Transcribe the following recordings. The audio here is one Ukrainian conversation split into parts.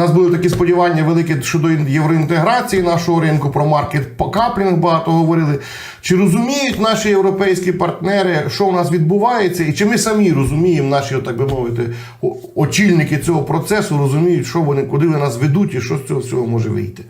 нас були такі сподівання великі щодо євроінтеграції нашого ринку, про маркет каплінг багато говорили. Чи розуміють наші європейські партнери, що у нас відбувається, і чи ми самі розуміємо, наші, так би мовити, очільники цього процесу розуміють, що вони, куди вони нас ведуть і що з цього всього може вийти?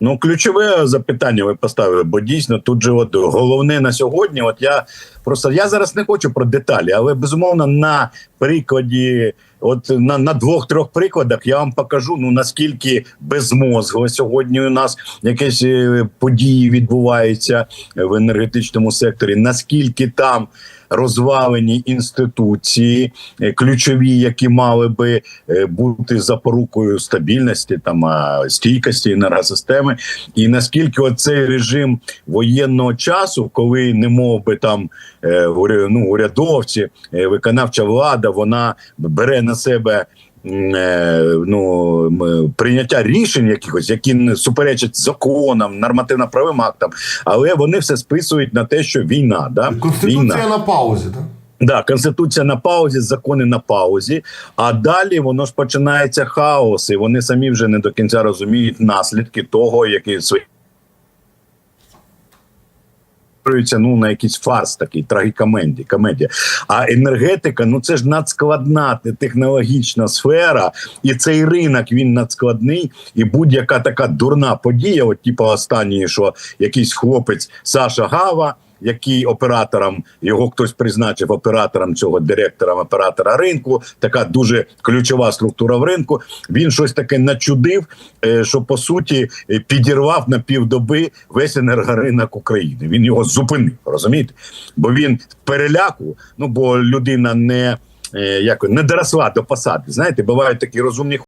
Ну, ключове запитання ви поставили, бо дійсно тут же от головне на сьогодні. От я просто я зараз не хочу про деталі, але безумовно на прикладі, от на, на двох-трьох прикладах я вам покажу ну наскільки безмозгло сьогодні у нас якісь е, події відбуваються в енергетичному секторі, наскільки там розвалені інституції, е, ключові, які мали би е, бути запорукою стабільності там стійкості енергосистеми, і наскільки оцей режим воєнного часу, коли не мов би там ну, урядовці, виконавча влада, вона бере на себе. е, Ну прийняття рішень якихось, які не суперечать законам, нормативно-правовим актам, але вони все списують на те, що війна, да Конституція війна. на паузі, так? Да, конституція на паузі, закони на паузі. А далі воно ж починається хаос, і вони самі вже не до кінця розуміють наслідки того, які свої. Перетворюються, Ну на якийсь фарс, такий трагікомедія. комедія. А енергетика, ну це ж надскладна технологічна сфера, і цей ринок він надскладний. І будь-яка така дурна подія, от типу останньої, що якийсь хлопець Саша Гава який оператором його хтось призначив оператором цього директором оператора ринку. Така дуже ключова структура в ринку. Він щось таке начудив, е, що по суті е, підірвав на півдоби весь енергоринок України. Він його зупинив, розумієте? Бо він переляку, ну бо людина не. е, Як не доросла до посади. Знаєте, бувають такі розумні